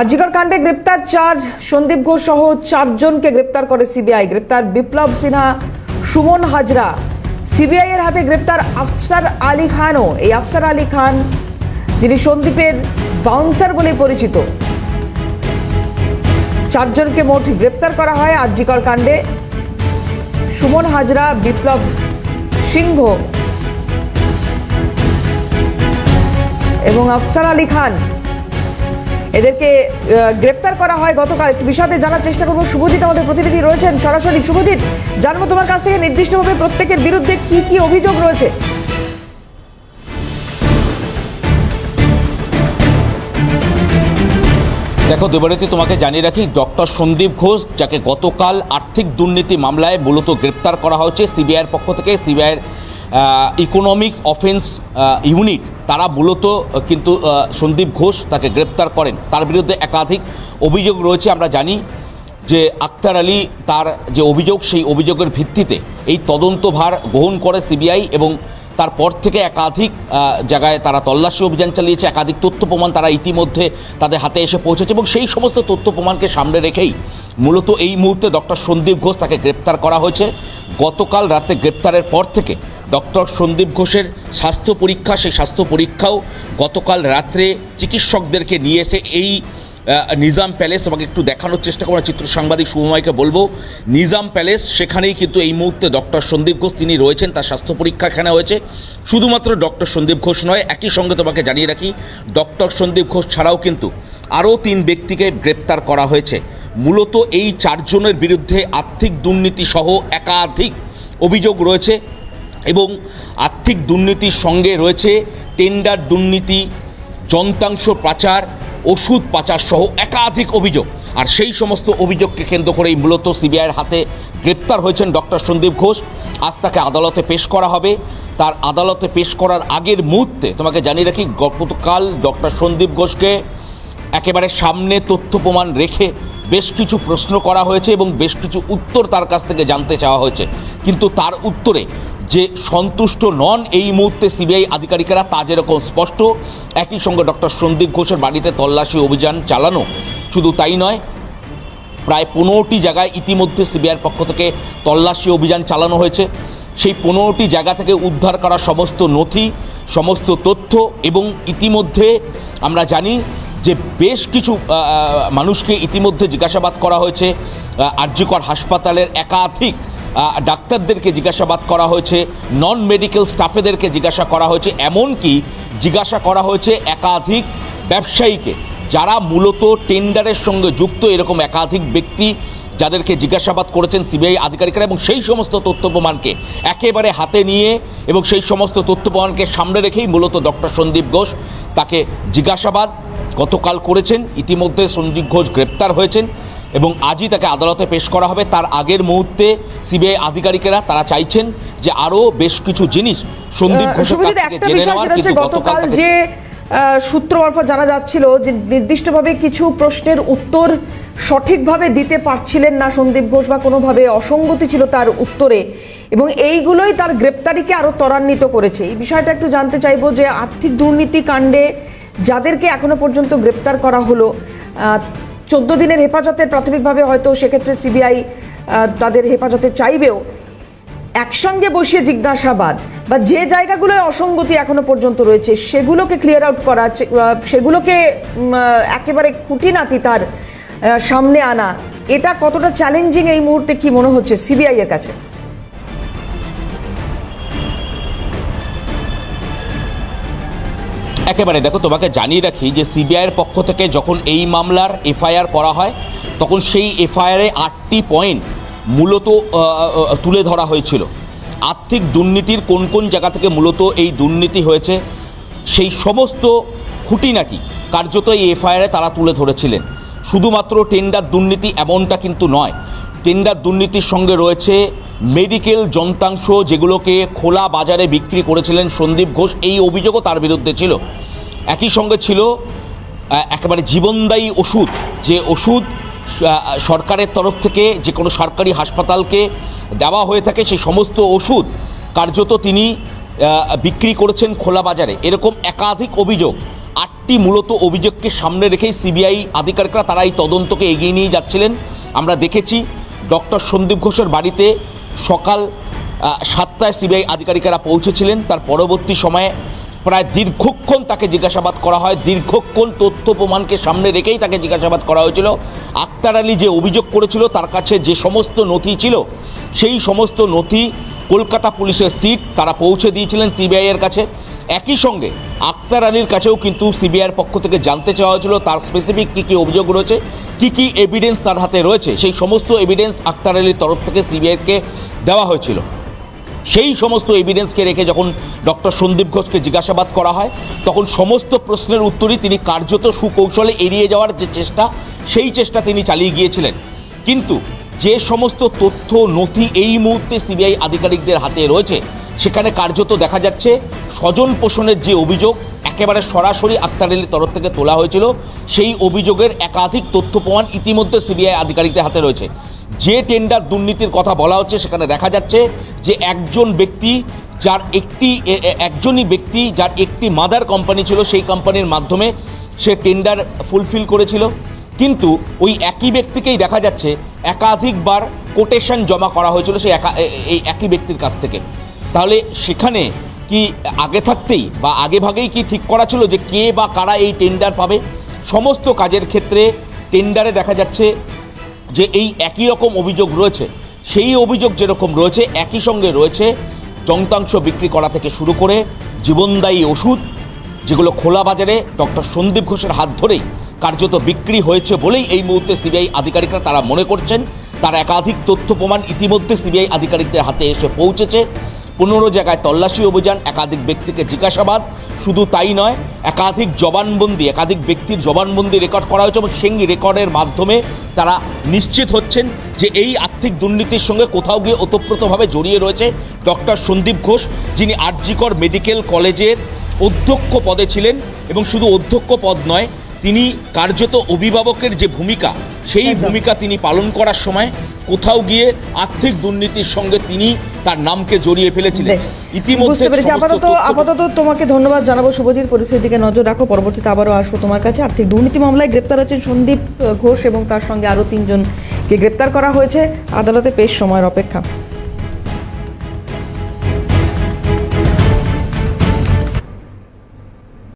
আরজিকর কাণ্ডে গ্রেপ্তার চার সন্দীপ ঘোষ সহ চারজনকে গ্রেপ্তার করে সিবিআই। গ্রেপ্তার বিপ্লব সিনহা, সুমন হাজরা। সিবিআই এর হাতে গ্রেপ্তার আফসার আলী খানও। এই আফসার আলী খান, যিনি সন্দীপের বাউন্সার বলে পরিচিত। চারজনকে মোট গ্রেপ্তার করা হয় আরজিকর কাণ্ডে। সুমন হাজরা, বিপ্লব সিংহ এবং আফসার আলী খান। এদেরকে গ্রেপ্তার করা হয় গতকাল। একটু বিষয়তে জানার চেষ্টা করব। শুভজিৎ আমাদের প্রতিনিধি রয়েছেন সরাসরি। শুভজিৎ, জানব তোমার কাছ থেকে নির্দিষ্টভাবে প্রত্যেকের বিরুদ্ধে কি কি অভিযোগ রয়েছে? দেখো, দেবারতী তোমাকে জানিয়ে রাখি, ডক্টর সন্দীপ ঘোষ, যাকে গতকাল আর্থিক দুর্নীতি মামলায় মূলত গ্রেপ্তার করা হয়েছে, সিবিআইয়ের পক্ষ থেকে, সিবিআইয়ের ইকোনমিক অফেন্স ইউনিট তারা মূলত কিন্তু সন্দীপ ঘোষ তাকে গ্রেপ্তার করেন। তার বিরুদ্ধে একাধিক অভিযোগ রয়েছে, আমরা জানি যে আক্তার আলী তার যে অভিযোগ, সেই অভিযোগের ভিত্তিতে এই তদন্তভার গ্রহণ করে সিবিআই এবং তারপর থেকে একাধিক জায়গায় তারা তল্লাশি অভিযান চালিয়েছে, একাধিক তথ্য প্রমাণ তারা ইতিমধ্যে তাদের হাতে এসে পৌঁছেছে এবং সেই সমস্ত তথ্য প্রমাণকে সামনে রেখেই মূলত এই মুহূর্তে ডক্টর সন্দীপ ঘোষ তাকে গ্রেপ্তার করা হয়েছে। গতকাল রাতে গ্রেপ্তারের পর থেকে ডক্টর সন্দীপ ঘোষের স্বাস্থ্য পরীক্ষা, সেই স্বাস্থ্য পরীক্ষাও গতকাল রাত্রে চিকিৎসকদেরকে নিয়ে এসে এই নিজাম প্যালেস, তোমাকে একটু দেখানোর চেষ্টা করা চিত্র সাংবাদিক শুভময়কে বলব। নিজাম প্যালেস, সেখানেই কিন্তু এই মুহূর্তে ডক্টর সন্দীপ ঘোষ, তিনি রয়েছেন, তার স্বাস্থ্য পরীক্ষা এখানে হয়েছে। শুধুমাত্র ডক্টর সন্দীপ ঘোষ নয়, একই সঙ্গে তোমাকে জানিয়ে রাখি, ডক্টর সন্দীপ ঘোষ ছাড়াও কিন্তু আরও তিন ব্যক্তিকে গ্রেপ্তার করা হয়েছে। মূলত এই চারজনের বিরুদ্ধে আর্থিক দুর্নীতি সহ একাধিক অভিযোগ রয়েছে। এবং আর্থিক দুর্নীতির সঙ্গে রয়েছে টেন্ডার দুর্নীতি, যন্ত্রাংশ পাচার, ওষুধ পাচার সহ একাধিক অভিযোগ। আর সেই সমস্ত অভিযোগকে কেন্দ্র করেই মূলত সিবিআইয়ের হাতে গ্রেপ্তার হয়েছেন ডক্টর সন্দীপ ঘোষ। আজ তাকে আদালতে পেশ করা হবে। তার আদালতে পেশ করার আগের মুহূর্তে তোমাকে জানিয়ে রাখি, গতকাল ডক্টর সন্দীপ ঘোষকে একেবারে সামনে তথ্য প্রমাণ রেখে বেশ কিছু প্রশ্ন করা হয়েছে এবং বেশ কিছু উত্তর তার কাছ থেকে জানতে চাওয়া হয়েছে। কিন্তু তার উত্তরে যে সন্তুষ্ট নন এই মুহূর্তে সিবিআই আধিকারিকেরা তা যেরকম স্পষ্ট, একই সঙ্গে ডক্টর সন্দীপ ঘোষের বাড়িতে তল্লাশি অভিযান চালানো শুধু তাই নয়, প্রায় পনেরোটি জায়গায় ইতিমধ্যে সিবিআইয়ের পক্ষ থেকে তল্লাশি অভিযান চালানো হয়েছে। সেই পনেরোটি জায়গা থেকে উদ্ধার করা সমস্ত নথি, সমস্ত তথ্য এবং ইতিমধ্যে আমরা জানি যে বেশ কিছু মানুষকে ইতিমধ্যে জিজ্ঞাসাবাদ করা হয়েছে আরজিকর হাসপাতালের একাধিক ডাক্তারদেরকে জিজ্ঞাসাবাদ করা হয়েছে নন মেডিকেল স্টাফেদেরকে জিজ্ঞাসা করা হয়েছে, এমনকি জিজ্ঞাসা করা হয়েছে একাধিক ব্যবসায়ীকে। যারা মূলত টেন্ডারের সঙ্গে যুক্ত এরকম একাধিক ব্যক্তি যাদেরকে জিজ্ঞাসাবাদ করেছেন সিবিআই আধিকারিকরা এবং সেই সমস্ত তথ্য প্রমাণকে একেবারে হাতে নিয়ে এবং সেই সমস্ত তথ্য প্রমাণকে সামনে রেখেই মূলত ডক্টর সন্দীপ ঘোষ তাকে জিজ্ঞাসাবাদ গতকাল করেছেন। ইতিমধ্যে সন্দীপ ঘোষ গ্রেপ্তার হয়েছেন। এবং আজই তাকে আদালতে পেশ করা হবে। তার আগের মুহূর্তে সিবিআই আধিকারিকেরা তারা চাইছেন যে আরও বেশ কিছু জিনিস সন্দীপ একটা বিষয় সেটা হচ্ছে গতকাল যে সূত্র মারফত জানা যাচ্ছিল যে নির্দিষ্টভাবে কিছু প্রশ্নের উত্তর সঠিকভাবে দিতে পারছিলেন না সন্দীপ ঘোষ বা কোনোভাবে অসঙ্গতি ছিল তার উত্তরে। এবং এইগুলোই তার গ্রেপ্তারিকে আরও ত্বরান্বিত করেছে। এই বিষয়টা একটু জানতে চাইব যে আর্থিক দুর্নীতি কাণ্ডে যাদেরকে এখনও পর্যন্ত গ্রেপ্তার করা হলো চোদ্দ দিনের হেফাজতে প্রাথমিকভাবে হয়তো সেক্ষেত্রে সিবিআই তাদের হেফাজতে চাইবেও। একসঙ্গে বসিয়ে জিজ্ঞাসাবাদ বা যে জায়গাগুলোয় অসঙ্গতি এখনও পর্যন্ত রয়েছে, সেগুলোকে ক্লিয়ার আউট করা সেগুলোকে একেবারে খুঁটি একেবারে খুঁটিনাটি তার সামনে আনা, এটা কতটা চ্যালেঞ্জিং এই মুহূর্তে কি মনে হচ্ছে সিবিআই এর কাছে? একেবারে দেখো, তোমাকে জানিয়ে রাখি যে সিবিআইয়ের পক্ষ থেকে যখন এই মামলার এফআইআর করা হয়, তখন সেই এফআইআরে আটটি পয়েন্ট মূলত তুলে ধরা হয়েছিল। আর্থিক দুর্নীতির কোন কোন জায়গা থেকে মূলত এই দুর্নীতি হয়েছে, সেই সমস্ত খুঁটিনাটি কার্যত এই এফআইআরে তারা তুলে ধরেছিলেন। শুধুমাত্র টেন্ডার দুর্নীতি এমনটা কিন্তু নয় টেন্ডার দুর্নীতির সঙ্গে রয়েছে মেডিকেল যন্ত্রাংশ যেগুলোকে খোলা বাজারে বিক্রি করেছিলেন সন্দীপ ঘোষ। এই অভিযোগও তার বিরুদ্ধে ছিল। একই সঙ্গে ছিল একেবারে জীবনদায়ী ওষুধ। যে ওষুধ সরকারের তরফ থেকে যে কোনো সরকারি হাসপাতালকে দেওয়া হয়ে থাকে, সেই সমস্ত ওষুধ কার্যত তিনি বিক্রি করেছেন খোলা বাজারে। এরকম একাধিক অভিযোগ, আটটি মূলত অভিযোগকে সামনে রেখেই সিবিআই আধিকারিকরা তারা এই তদন্তকে এগিয়ে নিয়ে যাচ্ছিলেন। আমরা দেখেছি ডক্টর সন্দীপ ঘোষের বাড়িতে সকাল সাতটায় সিবিআই আধিকারিকেরা পৌঁছেছিলেন। তার পরবর্তী সময়ে প্রায় দীর্ঘক্ষণ তাকে জিজ্ঞাসাবাদ করা হয়। দীর্ঘক্ষণ তথ্য প্রমাণকে সামনে রেখেই তাকে জিজ্ঞাসাবাদ করা হয়েছিল। আক্তার আলী যে অভিযোগ করেছিল, তার কাছে যে সমস্ত নথি ছিল, সেই সমস্ত নথি কলকাতা পুলিশের সিট, তারা পৌঁছে দিয়েছিলেন সিবিআইয়ের কাছে। একই সঙ্গে আক্তার আলীর কাছেও কিন্তু সিবিআইয়ের পক্ষ থেকে জানতে চাওয়া হয়েছিল তার স্পেসিফিক কী কী অভিযোগ রয়েছে, কী কী এভিডেন্স তার হাতে রয়েছে, সেই সমস্ত এভিডেন্স আক্তার আলীর তরফ থেকে সিবিআইকে দেওয়া হয়েছিল। সেই সমস্ত এভিডেন্সকে রেখে যখন ডক্টর সন্দীপ ঘোষকে জিজ্ঞাসাবাদ করা হয়, তখন সমস্ত প্রশ্নের উত্তরই তিনি কার্যত সুকৌশলে এড়িয়ে যাওয়ার যে চেষ্টা, সেই চেষ্টা তিনি চালিয়ে গিয়েছিলেন। কিন্তু যে সমস্ত তথ্য, নথি এই মুহূর্তে সিবিআই আধিকারিকদের হাতে রয়েছে সেখানে কার্যত দেখা যাচ্ছে স্বজন পোষণের যে অভিযোগ একেবারে সরাসরি আক্তার আলীর তরফ থেকে তোলা হয়েছিল, সেই অভিযোগের একাধিক তথ্য প্রমাণ ইতিমধ্যে সিবিআই আধিকারিকদের হাতে রয়েছে। যে টেন্ডার দুর্নীতির কথা বলা হচ্ছে, সেখানে দেখা যাচ্ছে যে একজন ব্যক্তি যার একটি একজনই ব্যক্তি যার একটি মাদার কোম্পানি ছিল, সেই কোম্পানির মাধ্যমে সে টেন্ডার ফুলফিল করেছিল। কিন্তু ওই একই ব্যক্তিকেই দেখা যাচ্ছে, একাধিকবার কোটেশন জমা করা হয়েছিল সেই একা এই একই ব্যক্তির কাছ থেকে। তাহলে সেখানে কি আগে থাকতেই বা আগে ভাগেই কি ঠিক করা ছিল যে কে বা কারা এই টেন্ডার পাবে? সমস্ত কাজের ক্ষেত্রে টেন্ডারে দেখা যাচ্ছে যে এই একই রকম অভিযোগ রয়েছে। সেই অভিযোগ যেরকম রয়েছে, একই সঙ্গে রয়েছে যন্ত্রাংশ বিক্রি করা থেকে শুরু করে জীবনদায়ী ওষুধ, যেগুলো খোলা বাজারে ডক্টর সন্দীপ ঘোষের হাত ধরেই কার্যত বিক্রি হয়েছে বলেই এই মুহূর্তে সিবিআই আধিকারিকরা তারা মনে করছেন। তার একাধিক তথ্য প্রমাণ ইতিমধ্যে সিবিআই আধিকারিকদের হাতে এসে পৌঁছেছে। পনেরো জায়গায় তল্লাশি অভিযান একাধিক ব্যক্তিকে জিজ্ঞাসাবাদ। শুধু তাই নয় একাধিক জবানবন্দি একাধিক ব্যক্তির জবানবন্দি রেকর্ড করা হয়েছে এবং সেই রেকর্ডের মাধ্যমে তারা নিশ্চিত হচ্ছেন যে এই আর্থিক দুর্নীতির সঙ্গে কোথাও গিয়ে ওতপ্রোতভাবে জড়িয়ে রয়েছে ডক্টর সন্দীপ ঘোষ যিনি আরজিকর মেডিকেল কলেজের অধ্যক্ষ পদে ছিলেন এবং শুধু অধ্যক্ষ পদ নয় তিনি কার্যত অভিভাবকের যে ভূমিকা সেই ভূমিকা তিনি পালন করার সময় কোথাও গিয়ে আর্থিক দুর্নীতির সঙ্গে তিনি তার নামকে জড়িয়ে ফেলেছিলেন। সমস্ত আপাতত আপাতত তোমাকে ধন্যবাদ জানাব শুভজিৎ পরিস্থিতির দিকে নজর রাখো। পরবর্তীতে আবারও আসব তোমার কাছে। আর্থিক দুর্নীতি মামলায় গ্রেপ্তার হচ্ছেন সন্দীপ ঘোষ এবং তার সঙ্গে আরও তিনজনকে গ্রেপ্তার করা হয়েছে। আদালতে পেশ সময়ের অপেক্ষা।